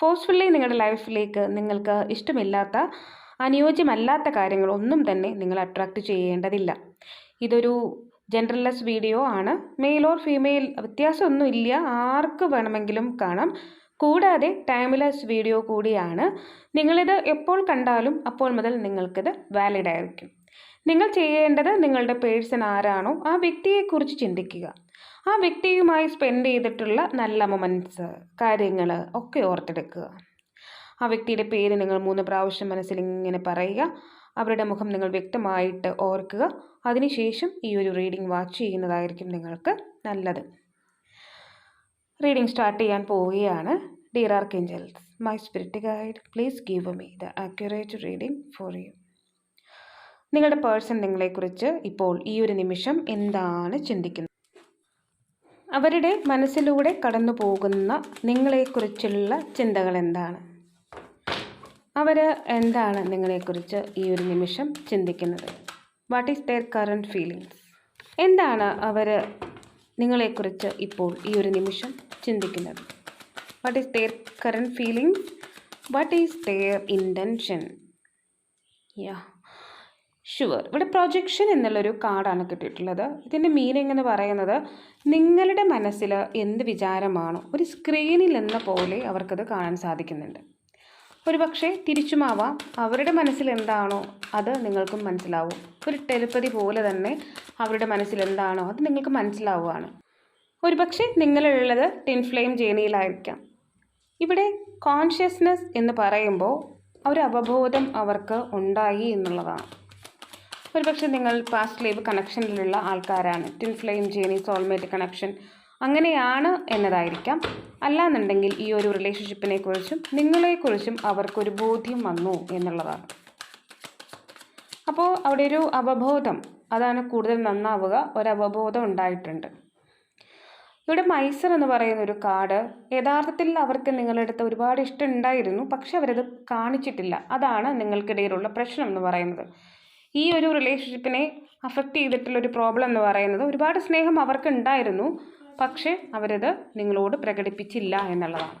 Forcefully നിങ്ങളുടെ ലൈഫിലേക്ക് നിങ്ങൾക്ക് ഇഷ്ടമില്ലാത്ത അനുയോജ്യമല്ലാത്ത കാര്യങ്ങളൊന്നും തന്നെ നിങ്ങൾ അട്രാക്റ്റ് ചെയ്യേണ്ടതില്ല. ഇതൊരു ജെൻഡർലെസ് വീഡിയോ ആണ്. മെയിൽ ഓർ ഫീമെയിൽ വ്യത്യാസമൊന്നുമില്ല. ആർക്ക് വേണമെങ്കിലും കാണാം. കൂടാതെ ടൈംലെസ് വീഡിയോ കൂടിയാണ്. നിങ്ങളിത് എപ്പോൾ കണ്ടാലും അപ്പോൾ മുതൽ നിങ്ങൾക്കിത് വാലിഡ് ആയിരിക്കും. നിങ്ങൾ ചെയ്യേണ്ടത് നിങ്ങളുടെ പേഴ്സൺ ആരാണോ ആ വ്യക്തിയെക്കുറിച്ച് ചിന്തിക്കുക. ആ വ്യക്തിയുമായി സ്പെൻഡ് ചെയ്തിട്ടുള്ള നല്ല മൊമെന്റ്സ് കാര്യങ്ങൾ ഒക്കെ ഓർത്തെടുക്കുക. ആ വ്യക്തിയുടെ പേര് നിങ്ങൾ മൂന്ന് പ്രാവശ്യം മനസ്സിൽ ഇങ്ങനെ പറയുക. അവരുടെ മുഖം നിങ്ങൾ വ്യക്തമായിട്ട് ഓർക്കുക. അതിനുശേഷം ഈ ഒരു റീഡിംഗ് വാച്ച് ചെയ്യുന്നതായിരിക്കും നിങ്ങൾക്ക് നല്ലത്. റീഡിംഗ് സ്റ്റാർട്ട് ചെയ്യാൻ പോവുകയാണ്. Dear archangels my spirit guide please give me the accurate reading for you നിങ്ങളുടെ പേഴ്സൺ നിങ്ങളെക്കുറിച്ച് ഇപ്പോൾ ഈ ഒരു നിമിഷം എന്താണ് ചിന്തിക്കുന്നത്? അവരുടെ മനസ്സിലൂടെ കടന്നു പോകുന്ന നിങ്ങളെക്കുറിച്ചുള്ള ചിന്തകൾ എന്താണ്? അവർ എന്താണ് നിങ്ങളെക്കുറിച്ച് ഈ ഒരു നിമിഷം ചിന്തിക്കുന്നത്? What is their current feelings എന്താണ് അവർ നിങ്ങളെക്കുറിച്ച് ഇപ്പോൾ ഈ ഒരു നിമിഷം ചിന്തിക്കുന്നത്? What is their current feelings what is their intention yeah sure ഇവിടെ പ്രൊജക്ഷൻ എന്നുള്ളൊരു കാർഡാണ് കിട്ടിയിട്ടുള്ളത്. ഇതിന്റെ മീനിങ് എന്ന് പറയുന്നത് നിങ്ങളുടെ മനസ്സിൽ എന്ത് വിചാരമാണോ ഒരു സ്ക്രീനിൽ എന്ന പോലെ അവർക്കത് കാണാൻ സാധിക്കുന്നുണ്ട്. ഒരു പക്ഷേ തിരിച്ചുമാവാം. അവരുടെ മനസ്സിൽ എന്താണോ അത് നിങ്ങൾക്കും മനസ്സിലാവും. ഒരു ടെലിപ്പതി പോലെ തന്നെ അവരുടെ മനസ്സിൽ എന്താണോ അത് നിങ്ങൾക്ക് മനസ്സിലാവുകയാണ്. ഒരു പക്ഷേ നിങ്ങളുള്ളത് ടിൻഫ്ലെയിം ജേണിയിലായിരിക്കാം ഇവിടെ കോൺഷ്യസ്നെസ് എന്ന് പറയുമ്പോൾ ഒരു അവബോധം അവർക്ക് ഉണ്ടായി എന്നുള്ളതാണ്. ഒരുപക്ഷെ നിങ്ങൾ പാസ്റ്റ് ലൈവ് കണക്ഷനിലുള്ള ആൾക്കാരാണ്. Twin flame journey soulmate connection അങ്ങനെയാണ് എന്നതായിരിക്കാം. അല്ലാന്നുണ്ടെങ്കിൽ ഈ ഒരു റിലേഷൻഷിപ്പിനെ കുറിച്ചും നിങ്ങളെക്കുറിച്ചും അവർക്കൊരു ബോധ്യം വന്നു എന്നുള്ളതാണ്. അപ്പോൾ അവിടെ ഒരു അവബോധം അതാണ് കൂടുതൽ നന്നാവുക ഒരു അവബോധം ഉണ്ടായിട്ടുണ്ട്. ഇവിടെ മൈസർ എന്ന് പറയുന്ന ഒരു കാർഡ് യഥാർത്ഥത്തിൽ അവർക്ക് നിങ്ങളെടുത്ത് ഒരുപാട് ഇഷ്ടമുണ്ടായിരുന്നു പക്ഷെ അവരത് കാണിച്ചിട്ടില്ല. അതാണ് നിങ്ങൾക്കിടയിലുള്ള പ്രശ്നം എന്ന് പറയുന്നത്. ഈ ഒരു റിലേഷൻഷിപ്പിനെ അഫക്റ്റ് ചെയ്തിട്ടുള്ള ഒരു പ്രോബ്ലം എന്ന് പറയുന്നത് ഒരുപാട് സ്നേഹം അവർക്ക് ഉണ്ടായിരുന്നു പക്ഷേ അവരത് നിങ്ങളോട് പ്രകടിപ്പിച്ചില്ല എന്നുള്ളതാണ്.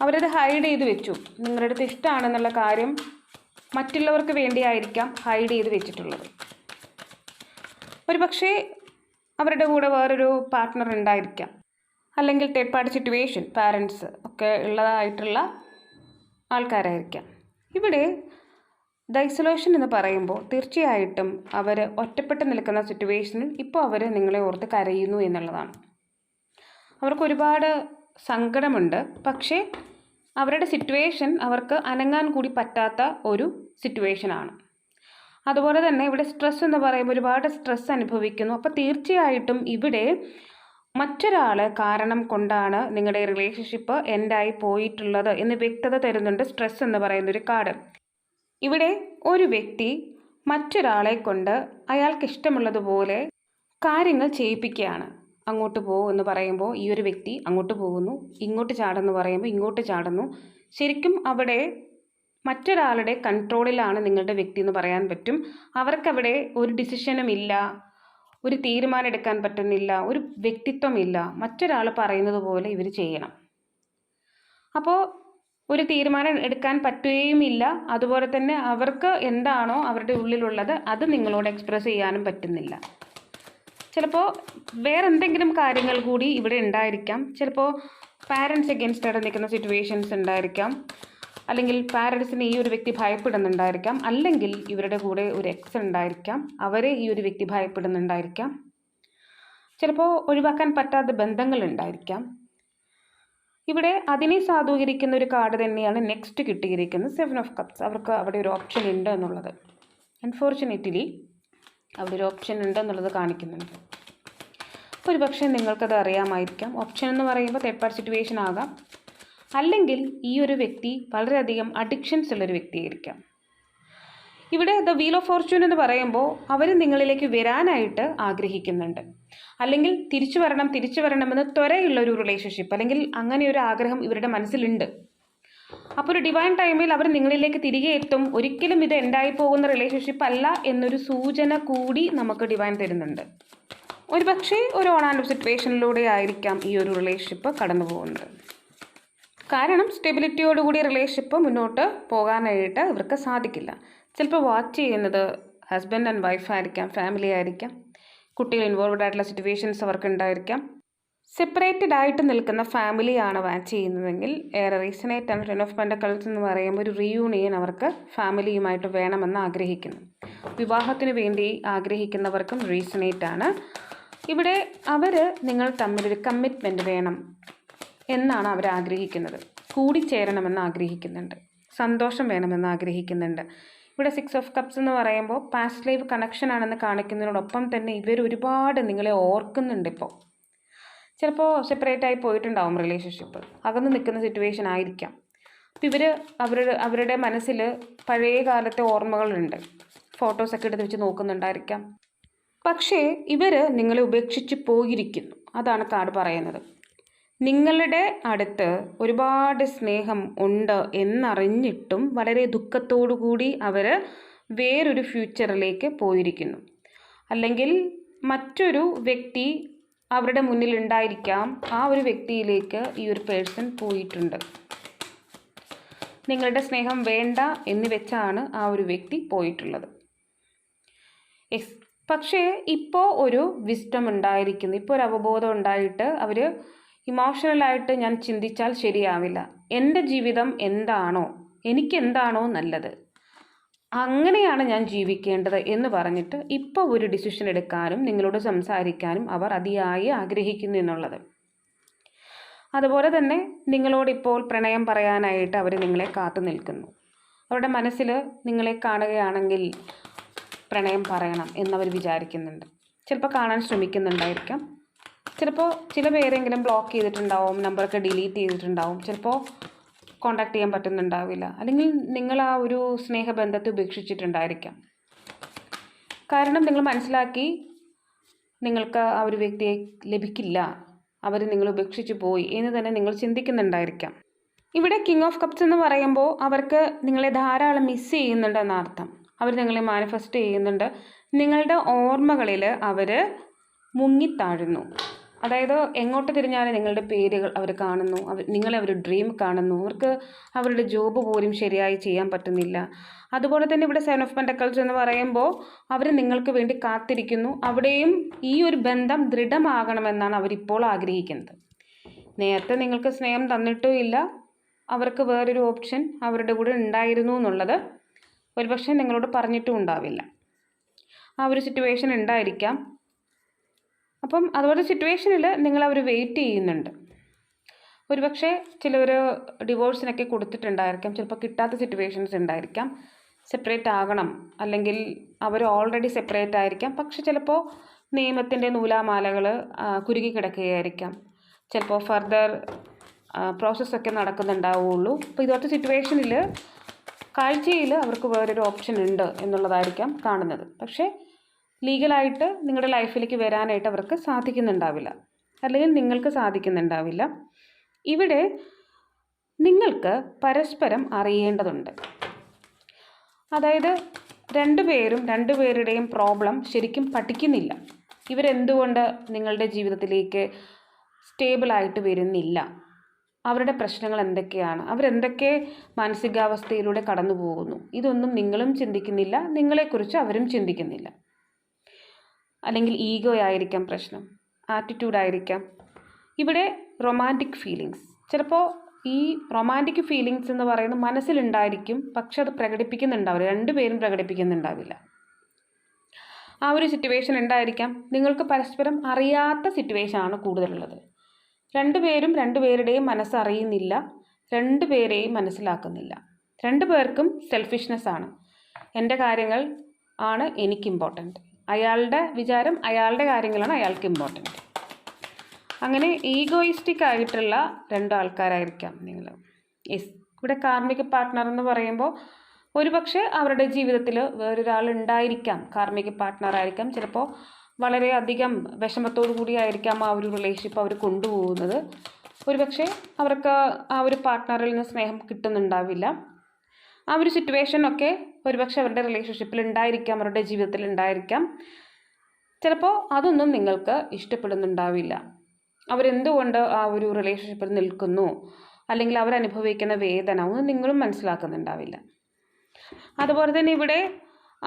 അവരത് ഹൈഡ് ചെയ്ത് വെച്ചു. നിങ്ങളുടെ അടുത്ത് ഇഷ്ടമാണെന്നുള്ള കാര്യം മറ്റുള്ളവർക്ക് വേണ്ടിയായിരിക്കാം ഹൈഡ് ചെയ്ത് വെച്ചിട്ടുള്ളത്. ഒരു പക്ഷേ അവരുടെ കൂടെ വേറൊരു പാർട്ട്ണർ ഉണ്ടായിരിക്കാം. അല്ലെങ്കിൽ തേർഡ് പാർട്ടി സിറ്റുവേഷൻ പാരൻസ് ഒക്കെ ഉള്ളതായിട്ടുള്ള ആൾക്കാരായിരിക്കാം. ഇവിടെ ദ ഐസൊലേഷൻ എന്ന് പറയുമ്പോൾ തീർച്ചയായിട്ടും അവർ ഒറ്റപ്പെട്ട് നിൽക്കുന്ന സിറ്റുവേഷനിൽ ഇപ്പോൾ അവർ നിങ്ങളെ ഓർത്ത് കരയുന്നു എന്നുള്ളതാണ്. അവർക്ക് ഒരുപാട് സങ്കടമുണ്ട്. പക്ഷേ അവരുടെ സിറ്റുവേഷൻ അവർക്ക് അനങ്ങാൻ കൂടി പറ്റാത്ത ഒരു സിറ്റുവേഷനാണ് അതുപോലെ തന്നെ ഇവിടെ സ്ട്രെസ് എന്ന് പറയുമ്പോൾ ഒരുപാട് സ്ട്രെസ് അനുഭവിക്കുന്നു. അപ്പോൾ തീർച്ചയായിട്ടും ഇവിടെ മറ്റൊരാൾ കാരണം കൊണ്ടാണ് നിങ്ങളുടെ റിലേഷൻഷിപ്പ് എൻഡായി പോയിട്ടുള്ളത് എന്ന് വ്യക്തത തരുന്നുണ്ട് സ്ട്രെസ് എന്ന് പറയുന്ന ഒരു കാർഡ്. ഇവിടെ ഒരു വ്യക്തി മറ്റൊരാളെ കൊണ്ട് അയാൾക്ക് ഇഷ്ടമുള്ളതുപോലെ കാര്യങ്ങൾ ചെയ്യിപ്പിക്കുകയാണ്. അങ്ങോട്ട് പോകും എന്ന് പറയുമ്പോൾ ഈ ഒരു വ്യക്തി അങ്ങോട്ട് പോകുന്നു ഇങ്ങോട്ട് ചാടുന്നു പറയുമ്പോൾ ഇങ്ങോട്ട് ചാടുന്നു. ശരിക്കും അവിടെ മറ്റൊരാളുടെ കൺട്രോളിലാണ് നിങ്ങളുടെ വ്യക്തി എന്ന് പറയാൻ പറ്റും. അവർക്കവിടെ ഒരു ഡിസിഷനും ഇല്ല ഒരു തീരുമാനം എടുക്കാൻ പറ്റുന്നില്ല ഒരു വ്യക്തിത്വമില്ല മറ്റൊരാൾ പറയുന്നത് പോലെ ഇവർ ചെയ്യണം. അപ്പോൾ ഒരു തീരുമാനം എടുക്കാൻ പറ്റുകയുമില്ല. അതുപോലെ തന്നെ അവർക്ക് എന്താണോ അവരുടെ ഉള്ളിലുള്ളത് അത് നിങ്ങളോട് എക്സ്പ്രസ് ചെയ്യാനും പറ്റുന്നില്ല. ചിലപ്പോൾ വേറെ എന്തെങ്കിലും കാര്യങ്ങൾ കൂടി ഇവിടെ ഉണ്ടായിരിക്കാം. ചിലപ്പോൾ പാരൻസ് എഗൈൻസ്റ്റ് ആയിട്ട് നിൽക്കുന്ന സിറ്റുവേഷൻസ് ഉണ്ടായിരിക്കാം. അല്ലെങ്കിൽ പാരൻസിന് ഈ ഒരു വ്യക്തി ഭയപ്പെടുന്നുണ്ടായിരിക്കാം. അല്ലെങ്കിൽ ഇവരുടെ കൂടെ ഒരു എക്സ് ഉണ്ടായിരിക്കാം. അവരെ ഈ ഒരു വ്യക്തി ഭയപ്പെടുന്നുണ്ടായിരിക്കാം. ചിലപ്പോൾ ഒഴിവാക്കാൻ പറ്റാത്ത ബന്ധങ്ങൾ ഉണ്ടായിരിക്കാം. ഇവിടെ അതിനെ സാധൂകരിക്കുന്ന ഒരു കാർഡ് തന്നെയാണ് നെക്സ്റ്റ് കിട്ടിയിരിക്കുന്നത് സെവൻ ഓഫ് കപ്സ്. അവർക്ക് അവിടെ ഒരു ഓപ്ഷൻ ഉണ്ട് എന്നുള്ളത്. അൺഫോർച്ചുനേറ്റ്ലി അവിടെ ഒരു ഓപ്ഷൻ ഉണ്ട് എന്നുള്ളത് കാണിക്കുന്നുണ്ട്. ഒരു പക്ഷേ നിങ്ങൾക്കത് അറിയാമായിരിക്കാം. ഓപ്ഷൻ എന്ന് പറയുമ്പോൾ തേർഡ് പാർട്ടി സിറ്റുവേഷൻ ആകാം. അല്ലെങ്കിൽ ഈ ഒരു വ്യക്തി വളരെയധികം അഡിക്ഷൻസ് ഉള്ളൊരു വ്യക്തിയായിരിക്കാം. ഇവിടെ ദ വീൽ ഓഫ് ഫോർച്യൂൺ എന്ന് പറയുമ്പോൾ അവർ നിങ്ങളിലേക്ക് വരാനായിട്ട് ആഗ്രഹിക്കുന്നുണ്ട്. അല്ലെങ്കിൽ തിരിച്ചു വരണം തിരിച്ചു വരണമെന്ന് ത്വരയുള്ള ഒരു റിലേഷൻഷിപ്പ് അല്ലെങ്കിൽ അങ്ങനെ ഒരു ആഗ്രഹം ഇവരുടെ മനസ്സിലുണ്ട്. അപ്പോൾ ഒരു ഡിവൈൻ ടൈമിൽ അവർ നിങ്ങളിലേക്ക് തിരികെ എത്തും. ഒരിക്കലും ഇത് എൻഡായി പോകുന്ന റിലേഷൻഷിപ്പ് അല്ല എന്നൊരു സൂചന കൂടി നമുക്ക് ഡിവൈൻ തരുന്നുണ്ട്. ഒരു പക്ഷേ ഒരു ഓൺ ആൻഡ് സിറ്റുവേഷനിലൂടെ ആയിരിക്കാം ഈ ഒരു റിലേഷൻഷിപ്പ് കടന്നു പോകുന്നത്. കാരണം സ്റ്റെബിലിറ്റിയോടുകൂടി റിലേഷൻഷിപ്പ് മുന്നോട്ട് പോകാനായിട്ട് ഇവർക്ക് സാധിക്കില്ല. ചിലപ്പോൾ വാച്ച് ചെയ്യുന്നത് ഹസ്ബൻഡ് ആൻഡ് വൈഫ് ആയിരിക്കാം ഫാമിലി ആയിരിക്കാം. കുട്ടികൾ ഇൻവോൾവ്ഡ് ആയിട്ടുള്ള സിറ്റുവേഷൻസ് അവർക്ക് ഉണ്ടായിരിക്കാം. സെപ്പറേറ്റഡ് ആയിട്ട് നിൽക്കുന്ന ഫാമിലിയാണ് വാച്ച് ചെയ്യുന്നതെങ്കിൽ ഏറെ resonate and ten of pentacles എന്ന് പറയുമ്പോൾ ഒരു റീയൂണിയൻ അവർക്ക് ഫാമിലിയുമായിട്ട് വേണമെന്ന് ആഗ്രഹിക്കുന്നു. വിവാഹത്തിന് വേണ്ടി ആഗ്രഹിക്കുന്നവർക്കും റീസണേറ്റ് ആണ്. ഇവിടെ അവർ നിങ്ങൾ തമ്മിലൊരു കമ്മിറ്റ്മെന്റ് വേണം എന്നാണ് അവർ ആഗ്രഹിക്കുന്നത്. കൂടിച്ചേരണമെന്ന് ആഗ്രഹിക്കുന്നുണ്ട്. സന്തോഷം വേണമെന്ന് ആഗ്രഹിക്കുന്നുണ്ട്. ഇവിടെ സിക്സ് ഓഫ് കപ്സ് എന്ന് പറയുമ്പോൾ പാസ്റ്റ് ലൈഫ് കണക്ഷൻ ആണെന്ന് കാണിക്കുന്നതിനോടൊപ്പം തന്നെ ഇവർ ഒരുപാട് നിങ്ങളെ ഓർക്കുന്നുണ്ട് ഇപ്പോൾ. ചിലപ്പോൾ സെപ്പറേറ്റ് ആയി പോയിട്ടുണ്ടാവും റിലേഷൻഷിപ്പ് അകന്ന് നിൽക്കുന്ന സിറ്റുവേഷൻ ആയിരിക്കാം. അപ്പോൾ ഇവർ അവരുടെ അവരുടെ മനസ്സിൽ പഴയ കാലത്തെ ഓർമ്മകളുണ്ട്. ഫോട്ടോസൊക്കെ എടുത്ത് വെച്ച് നോക്കുന്നുണ്ടായിരിക്കാം. പക്ഷേ ഇവർ നിങ്ങളെ ഉപേക്ഷിച്ച് പോയിരിക്കുന്നു. അതാണ് കാർഡ് പറയുന്നത്. നിങ്ങളുടെ അടുത്ത് ഒരുപാട് സ്നേഹം ഉണ്ട് എന്നറിഞ്ഞിട്ടും വളരെ കൂടി അവർ വേറൊരു ഫ്യൂച്ചറിലേക്ക് പോയിരിക്കുന്നു. അല്ലെങ്കിൽ മറ്റൊരു വ്യക്തി അവരുടെ മുന്നിൽ ഉണ്ടായിരിക്കാം ആ ഒരു വ്യക്തിയിലേക്ക് ഈ ഒരു പേഴ്സൺ പോയിട്ടുണ്ട്. നിങ്ങളുടെ സ്നേഹം വേണ്ട എന്ന് വെച്ചാണ് ആ ഒരു വ്യക്തി പോയിട്ടുള്ളത്. എസ് പക്ഷേ ഇപ്പോൾ ഒരു വിസ്റ്റം ഉണ്ടായിരിക്കുന്നു. ഇപ്പോൾ ഒരു അവബോധം ഉണ്ടായിട്ട് അവർ ഇമോഷണലായിട്ട് ഞാൻ ചിന്തിച്ചാൽ ശരിയാവില്ല. എന്റെ ജീവിതം എന്താണോ? എനിക്കെന്താണോ നല്ലത്? അങ്ങനെയാണ് ഞാൻ ജീവിക്കേണ്ടത് എന്ന് പറഞ്ഞിട്ട് ഇപ്പോൾ ഒരു ഡിസിഷൻ എടുക്കാനും നിങ്ങളോട് സംസാരിക്കാനും അവർ അതിയായി ആഗ്രഹിക്കുന്നു എന്നുള്ളത്. അതുപോലെ തന്നെ നിങ്ങളോടിപ്പോൾ പ്രണയം പറയാനായിട്ട് അവർ നിങ്ങളെ കാത്തു നിൽക്കുന്നു. അവരുടെ മനസ്സിൽ നിങ്ങളെ കാണുകയാണെങ്കിൽ പ്രണയം പറയണം എന്നവർ വിചാരിക്കുന്നുണ്ട്. ചിലപ്പോൾ കാണാൻ ശ്രമിക്കുന്നുണ്ടായിരിക്കാം. ചിലപ്പോൾ ചില പേരെങ്കിലും ബ്ലോക്ക് ചെയ്തിട്ടുണ്ടാവും നമ്പറൊക്കെ ഡിലീറ്റ് ചെയ്തിട്ടുണ്ടാവും. ചിലപ്പോൾ കോണ്ടാക്ട് ചെയ്യാൻ പറ്റുന്നുണ്ടാവില്ല. അല്ലെങ്കിൽ നിങ്ങൾ ആ ഒരു സ്നേഹബന്ധത്തെ ഉപേക്ഷിച്ചിട്ടുണ്ടായിരിക്കാം. കാരണം നിങ്ങൾ മനസ്സിലാക്കി നിങ്ങൾക്ക് ആ ഒരു വ്യക്തിയെ ലഭിക്കില്ല. അവർ നിങ്ങൾ ഉപേക്ഷിച്ച് പോയി എന്ന് തന്നെ നിങ്ങൾ ചിന്തിക്കുന്നുണ്ടായിരിക്കാം. ഇവിടെ കിങ് ഓഫ് കപ്സ് എന്ന് പറയുമ്പോൾ അവർക്ക് നിങ്ങളെ ധാരാളം മിസ് ചെയ്യുന്നുണ്ടെന്ന അർത്ഥം. അവർ നിങ്ങളെ മാനിഫെസ്റ്റ് ചെയ്യുന്നുണ്ട്. നിങ്ങളുടെ ഓർമ്മകളിൽ അവർ മുങ്ങിത്താഴുന്നു അതായത് എങ്ങോട്ട് തിരിഞ്ഞാലും നിങ്ങളുടെ പേരുകൾ അവർ കാണുന്നു. അവർ നിങ്ങളെ അവർ ഡ്രീം കാണുന്നു. അവർക്ക് അവരുടെ ജോബ് പോലും ശരിയായി ചെയ്യാൻ പറ്റുന്നില്ല. അതുപോലെ തന്നെ ഇവിടെ സെവൻ ഓഫ് പെൻഡക്കൾസ് എന്ന് പറയുമ്പോൾ അവർ നിങ്ങൾക്ക് വേണ്ടി കാത്തിരിക്കുന്നു. അവിടെയും ഈ ഒരു ബന്ധം ദൃഢമാകണമെന്നാണ് അവരിപ്പോൾ ആഗ്രഹിക്കുന്നത്. നേരത്തെ നിങ്ങൾക്ക് സ്നേഹം തന്നിട്ടും ഇല്ല. അവർക്ക് വേറൊരു ഓപ്ഷൻ അവരുടെ കൂടെ ഉണ്ടായിരുന്നു എന്നുള്ളത് ഒരുപക്ഷെ നിങ്ങളോട് പറഞ്ഞിട്ടും ഉണ്ടാവില്ല. ആ ഒരു സിറ്റുവേഷൻ ഉണ്ടായിരിക്കാം. അപ്പം അതുപോലെ സിറ്റുവേഷനിൽ നിങ്ങൾ അവർ വെയിറ്റ് ചെയ്യുന്നുണ്ട്. ഒരുപക്ഷെ ചിലർ ഡിവോഴ്സിനൊക്കെ കൊടുത്തിട്ടുണ്ടായിരിക്കാം. ചിലപ്പോൾ കിട്ടാത്ത സിറ്റുവേഷൻസ് ഉണ്ടായിരിക്കാം. സെപ്പറേറ്റ് ആകണം. അല്ലെങ്കിൽ അവർ ഓൾറെഡി സെപ്പറേറ്റ് ആയിരിക്കാം. പക്ഷെ ചിലപ്പോൾ നിയമത്തിന്റെ നൂലാമാലകൾ കുരുങ്ങി കിടക്കുകയായിരിക്കാം. ചിലപ്പോൾ ഫർദർ പ്രോസസ്സൊക്കെ നടക്കുന്നുണ്ടാവുള്ളൂ. അപ്പോൾ ഇതുപോലത്തെ സിറ്റുവേഷനിൽ കാഴ്ചയിൽ അവർക്ക് വേറൊരു ഓപ്ഷൻ ഉണ്ട് എന്നുള്ളതായിരിക്കാം കാണുന്നത്. പക്ഷേ ലീഗലായിട്ട് നിങ്ങളുടെ ലൈഫിലേക്ക് വരാനായിട്ട് അവർക്ക് സാധിക്കുന്നുണ്ടാവില്ല. അല്ലെങ്കിൽ നിങ്ങൾക്ക് സാധിക്കുന്നുണ്ടാവില്ല. ഇവിടെ നിങ്ങൾക്ക് പരസ്പരം അറിയേണ്ടതുണ്ട്. അതായത് രണ്ടുപേരും രണ്ടുപേരുടെയും പ്രോബ്ലം ശരിക്കും പഠിക്കുന്നില്ല. ഇവരെന്തുകൊണ്ട് നിങ്ങളുടെ ജീവിതത്തിലേക്ക് സ്റ്റേബിളായിട്ട് വരുന്നില്ല? അവരുടെ പ്രശ്നങ്ങൾ എന്തൊക്കെയാണ്? അവരെന്തൊക്കെ മാനസികാവസ്ഥയിലൂടെ കടന്നു പോകുന്നു ഇതൊന്നും നിങ്ങളും ചിന്തിക്കുന്നില്ല. നിങ്ങളെക്കുറിച്ച് അവരും ചിന്തിക്കുന്നില്ല. അല്ലെങ്കിൽ ഈഗോ ആയിരിക്കാം പ്രശ്നം ആറ്റിറ്റ്യൂഡായിരിക്കാം. ഇവിടെ റൊമാന്റിക് ഫീലിങ്സ്. ചിലപ്പോൾ ഈ റൊമാന്റിക് ഫീലിങ്സ് എന്ന് പറയുന്നത് മനസ്സിലുണ്ടായിരിക്കും പക്ഷെ അത് പ്രകടിപ്പിക്കുന്നുണ്ടാവില്ല. രണ്ടുപേരും പ്രകടിപ്പിക്കുന്നുണ്ടാവില്ല. ആ ഒരു സിറ്റുവേഷൻ ഉണ്ടായിരിക്കാം. നിങ്ങൾക്ക് പരസ്പരം അറിയാത്ത സിറ്റുവേഷൻ ആണ് കൂടുതലുള്ളത്. രണ്ടുപേരും രണ്ടുപേരുടെയും മനസ്സറിയുന്നില്ല രണ്ടുപേരെയും മനസ്സിലാക്കുന്നില്ല. രണ്ടു പേർക്കും സെൽഫിഷ്നെസ് ആണ്. എന്റെ കാര്യങ്ങൾ ആണ് എനിക്ക് ഇമ്പോർട്ടന്റ് അയാളുടെ വിചാരം അയാളുടെ കാര്യങ്ങളാണ് അയാൾക്ക് ഇമ്പോർട്ടന്റ് അങ്ങനെ ഈഗോയിസ്റ്റിക് ആയിട്ടുള്ള രണ്ട് ആൾക്കാരായിരിക്കാം നിങ്ങൾ. യെസ് ഇവിടെ കാർമിക പാർട്ട്ണർ എന്ന് പറയുമ്പോൾ ഒരുപക്ഷെ അവരുടെ ജീവിതത്തിൽ വേറൊരാൾ ഉണ്ടായിരിക്കാം കാർമിക പാർട്ട്ണർ ആയിരിക്കാം. ചിലപ്പോൾ വളരെയധികം വിഷമത്തോടു കൂടിയായിരിക്കാം ആ ഒരു റിലേഷൻഷിപ്പ് അവർ കൊണ്ടുപോകുന്നത്. ഒരുപക്ഷെ അവർക്ക് ആ ഒരു പാർട്ട്ണറിൽ നിന്ന് സ്നേഹം കിട്ടുന്നുണ്ടാവില്ല. ആ ഒരു സിറ്റുവേഷനൊക്കെ ഒരുപക്ഷെ അവരുടെ റിലേഷൻഷിപ്പിൽ ഉണ്ടായിരിക്കാം അവരുടെ ജീവിതത്തിൽ ഉണ്ടായിരിക്കാം. ചിലപ്പോൾ അതൊന്നും നിങ്ങൾക്ക് ഇഷ്ടപ്പെടുന്നുണ്ടാവില്ല. അവരെന്തുകൊണ്ട് ആ ഒരു റിലേഷൻഷിപ്പിൽ നിൽക്കുന്നു? അല്ലെങ്കിൽ അവരനുഭവിക്കുന്ന വേദന ഒന്നും നിങ്ങളും മനസ്സിലാക്കുന്നുണ്ടാവില്ല. അതുപോലെ തന്നെ ഇവിടെ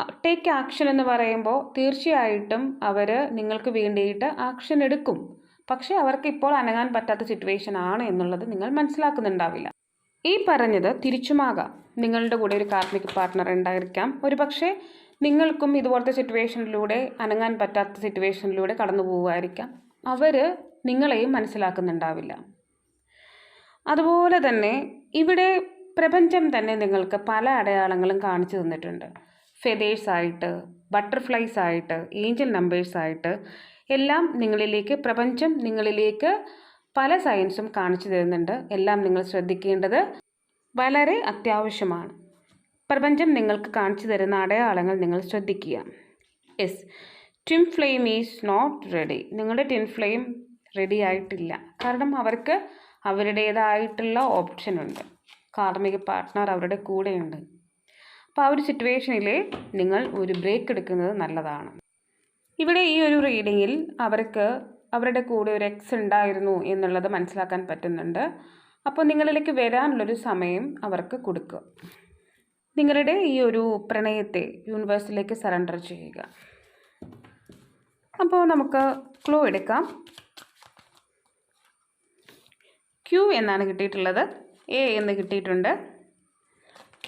ടേക്ക് ആക്ഷൻ എന്ന് പറയുമ്പോൾ തീർച്ചയായിട്ടും അവർ നിങ്ങൾക്ക് വേണ്ടിയിട്ട് ആക്ഷൻ എടുക്കും. പക്ഷേ അവർക്ക് ഇപ്പോൾ അനങ്ങാൻ പറ്റാത്ത സിറ്റുവേഷൻ ആണ് എന്നുള്ളത് നിങ്ങൾ മനസ്സിലാക്കുന്നുണ്ടാവില്ല. ഈ പറഞ്ഞത് തിരിച്ചുമാകാം. നിങ്ങളുടെ കൂടെ ഒരു കാർമിക് പാർട്ട്ണർ ഉണ്ടായിരിക്കാം. ഒരു പക്ഷേ നിങ്ങൾക്കും ഇതുപോലത്തെ സിറ്റുവേഷനിലൂടെ അനങ്ങാൻ പറ്റാത്ത സിറ്റുവേഷനിലൂടെ കടന്നു പോവുമായിരിക്കാം അവർ നിങ്ങളെയും മനസ്സിലാക്കുന്നുണ്ടാവില്ല. അതുപോലെ തന്നെ ഇവിടെ പ്രപഞ്ചം തന്നെ നിങ്ങൾക്ക് പല അടയാളങ്ങളും കാണിച്ചു തന്നിട്ടുണ്ട്. ഫെതേഴ്സ് ആയിട്ട് ബട്ടർഫ്ലൈസ് ആയിട്ട് ഏഞ്ചൽ നമ്പേഴ്സ് ആയിട്ട് എല്ലാം നിങ്ങളിലേക്ക് പ്രപഞ്ചം നിങ്ങളിലേക്ക് പല സയൻസും കാണിച്ചു തരുന്നുണ്ട്. എല്ലാം നിങ്ങൾ ശ്രദ്ധിക്കേണ്ടത് വളരെ അത്യാവശ്യമാണ്. പ്രപഞ്ചം നിങ്ങൾക്ക് കാണിച്ചു തരുന്ന അടയാളങ്ങൾ നിങ്ങൾ ശ്രദ്ധിക്കുക. As twin flame is not ready. നിങ്ങളുടെ ട്വിൻ ഫ്ലെയിം റെഡി ആയിട്ടില്ല. കാരണം അവർക്ക് അവരുടേതായിട്ടുള്ള ഓപ്ഷനുണ്ട് കാർമിക പാർട്ട്ണർ അവരുടെ കൂടെയുണ്ട്. അപ്പോൾ ആ ഒരു സിറ്റുവേഷനിൽ നിങ്ങൾ ഒരു ബ്രേക്ക് എടുക്കുന്നത് നല്ലതാണ്. ഇവിടെ ഈ ഒരു റീഡിങ്ങിൽ അവർക്ക് അവരുടെ കൂടെ ഒരു എക്സ് ഉണ്ടായിരുന്നു എന്നുള്ളത് മനസ്സിലാക്കാൻ പറ്റുന്നുണ്ട്. അപ്പോൾ നിങ്ങളിലേക്ക് വരാനുള്ളൊരു സമയം അവർക്ക് കൊടുക്കുക. നിങ്ങളുടെ ഈ ഒരു പ്രണയത്തെ യൂണിവേഴ്സിലേക്ക് സറണ്ടർ ചെയ്യുക. അപ്പോൾ നമുക്ക് ക്ലൂ എടുക്കാം. ക്യൂ എന്നാണ് കിട്ടിയിട്ടുള്ളത്. എ എന്ന് കിട്ടിയിട്ടുണ്ട്.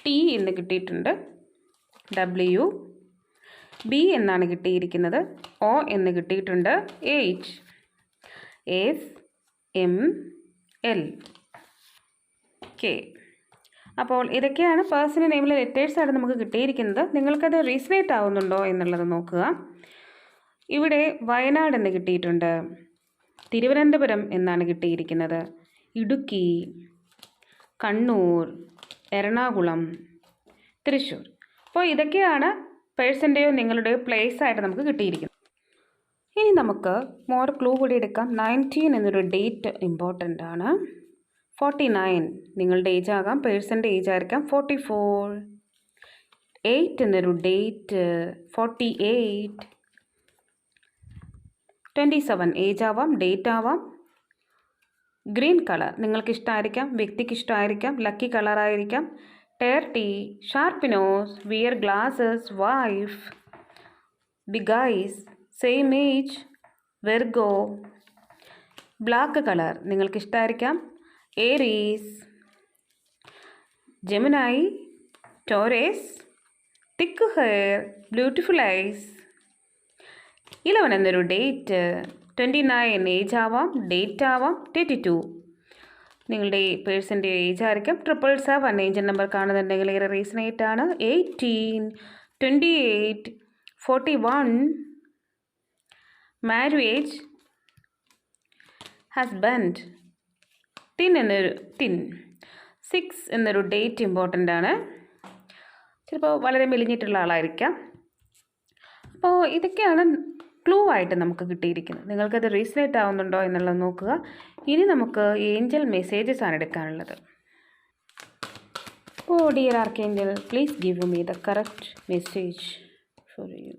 ടി എന്ന് കിട്ടിയിട്ടുണ്ട്. ഡബ്ല്യു. ബി എന്നാണ് കിട്ടിയിരിക്കുന്നത്. ഒ എന്ന് കിട്ടിയിട്ടുണ്ട്. H. S M. L. K അപ്പോൾ ഇതൊക്കെയാണ് പേഴ്സണൽ നെയിമിലെ ലെറ്റേഴ്സായിട്ട് നമുക്ക് കിട്ടിയിരിക്കുന്നത്. നിങ്ങൾക്കത് റീസണേറ്റ് ആവുന്നുണ്ടോ എന്നുള്ളത് നോക്കുക. ഇവിടെ വയനാട് എന്ന് കിട്ടിയിട്ടുണ്ട്. തിരുവനന്തപുരം എന്നാണ് കിട്ടിയിരിക്കുന്നത്. ഇടുക്കി കണ്ണൂർ എറണാകുളം തൃശ്ശൂർ. അപ്പോൾ ഇതൊക്കെയാണ് പേഴ്സന്റെയോ നിങ്ങളുടെയോ ആയിട്ട് നമുക്ക് കിട്ടിയിരിക്കുന്നത്. ഇനി നമുക്ക് മോർ ക്ലൂ കൂടി എടുക്കാം. നയന്റീൻ എന്നൊരു ഡേറ്റ് ഇമ്പോർട്ടന്റ് ആണ്. Forty nine. നിങ്ങളുടെ ഏജ് ആകാം പേഴ്സന്റെ ഏജ് ആയിരിക്കാം ഫോർട്ടി ഫോർ. എയ്റ്റ് എന്നൊരു date forty eight twenty seven age ആവാം ഡേറ്റ് ആവാം. ഗ്രീൻ കളർ നിങ്ങൾക്ക് ഇഷ്ടമായിരിക്കാം വ്യക്തിക്ക് ഇഷ്ടമായിരിക്കാം lucky കളറായിരിക്കാം tyre tea sharp nose wear glasses wife big eyes same age Virgo black colour നിങ്ങൾക്ക് ഇഷ്ടമായിരിക്കാം Aries Gemini Taurus thick hair beautiful eyes eleven എന്നൊരു date twenty nine age ആവാം date ആവാം thirty to നിങ്ങളുടെ പേഴ്സന്റെ ഏജ് ആയിരിക്കും. Triple seven age number കാണുന്നുണ്ടെങ്കിൽ ഏറെ resonate ആണ്. Eighteen twenty eight forty one marriage husband ten എന്നൊരു ടിൻ. സിക്സ് എന്നൊരു ഡേറ്റ് ഇമ്പോർട്ടന്റ് ആണ്. ചിലപ്പോൾ വളരെ മെലിഞ്ഞിട്ടുള്ള ആളായിരിക്കാം. അപ്പോൾ ഇതൊക്കെയാണ് ക്ലൂ ആയിട്ട് നമുക്ക് കിട്ടിയിരിക്കുന്നത്. നിങ്ങൾക്കത് റീസണേറ്റ് ആവുന്നുണ്ടോ എന്നുള്ളത് നോക്കുക. ഇനി നമുക്ക് ഏഞ്ചൽ മെസ്സേജസ് ആണ് എടുക്കാനുള്ളത്. ഓ dear archangel please give me the correct message for you.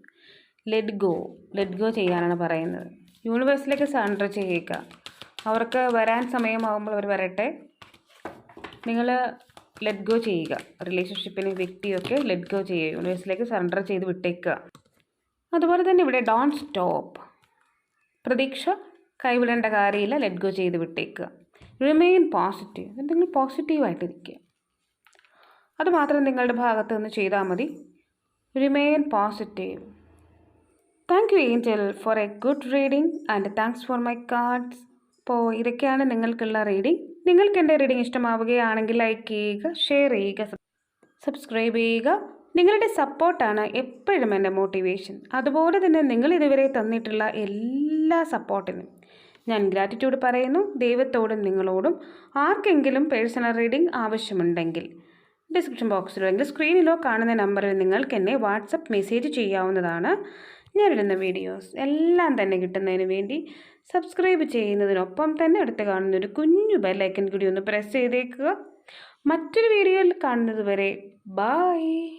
Let go. Let go ചെയ്യാനാണ് പറയുന്നത്. യൂണിവേഴ്സിലേക്ക് സറണ്ടർ ചെയ്യുക. അവർക്ക് വരാൻ സമയമാകുമ്പോൾ അവർ വരട്ടെ. നിങ്ങൾ ലെറ്റ് ഗോ ചെയ്യുക. റിലേഷൻഷിപ്പിന് വ്യക്തിയൊക്കെ ലെറ്റ് ഗോ ചെയ്യുക. യൂണിവേഴ്സിലേക്ക് സറണ്ടർ ചെയ്ത് വിട്ടേക്കുക. അതുപോലെ തന്നെ ഇവിടെ ഡോൺ സ്റ്റോപ്പ് പ്രതീക്ഷ കൈവിടേണ്ട കാര്യമില്ല ലെറ്റ് ഗോ ചെയ്ത് വിട്ടേക്കുക. റിമെയിൻ പോസിറ്റീവ് എന്തെങ്കിലും പോസിറ്റീവായിട്ടിരിക്കുക അതുമാത്രം നിങ്ങളുടെ ഭാഗത്ത് നിന്ന് ചെയ്താൽ മതി. Remain positive thank you angel for a good reading and thanks for my cards അപ്പോൾ ഇതൊക്കെയാണ് നിങ്ങൾക്കുള്ള റീഡിംഗ്. നിങ്ങൾക്ക് എന്റെ റീഡിംഗ് ഇഷ്ടമാവുകയാണെങ്കിൽ ലൈക്ക് ചെയ്യുക ഷെയർ ചെയ്യുക സബ്സ്ക്രൈബ് ചെയ്യുക. നിങ്ങളുടെ സപ്പോർട്ടാണ് എപ്പോഴും എന്റെ മോട്ടിവേഷൻ. അതുപോലെ തന്നെ നിങ്ങൾ ഇതുവരെ തന്നിട്ടുള്ള എല്ലാ സപ്പോർട്ടിനും ഞാൻ ഗ്രാറ്റിറ്റ്യൂഡ് പറയുന്നു. ദൈവത്തോടും നിങ്ങളോടും ആർക്കെങ്കിലും പേഴ്സണൽ റീഡിംഗ് ആവശ്യമുണ്ടെങ്കിൽ ഡിസ്ക്രിപ്ഷൻ ബോക്സിലോ അല്ലെങ്കിൽ സ്ക്രീനിലോ കാണുന്ന നമ്പറിൽ നിങ്ങൾക്ക് എന്നെ വാട്സപ്പ് മെസ്സേജ് ചെയ്യാവുന്നതാണ്. ഞാനിടുന്ന വീഡിയോസ് എല്ലാം തന്നെ കിട്ടുന്നതിന് വേണ്ടി സബ്സ്ക്രൈബ് ചെയ്യുന്നതിനൊപ്പം തന്നെ അടുത്ത് കാണുന്ന ഒരു കുഞ്ഞു ബെല്ലൈക്കൻ കൂടി ഒന്ന് പ്രസ് ചെയ്തേക്കുക. മറ്റൊരു വീഡിയോയിൽ കാണുന്നത് വരെ ബായ്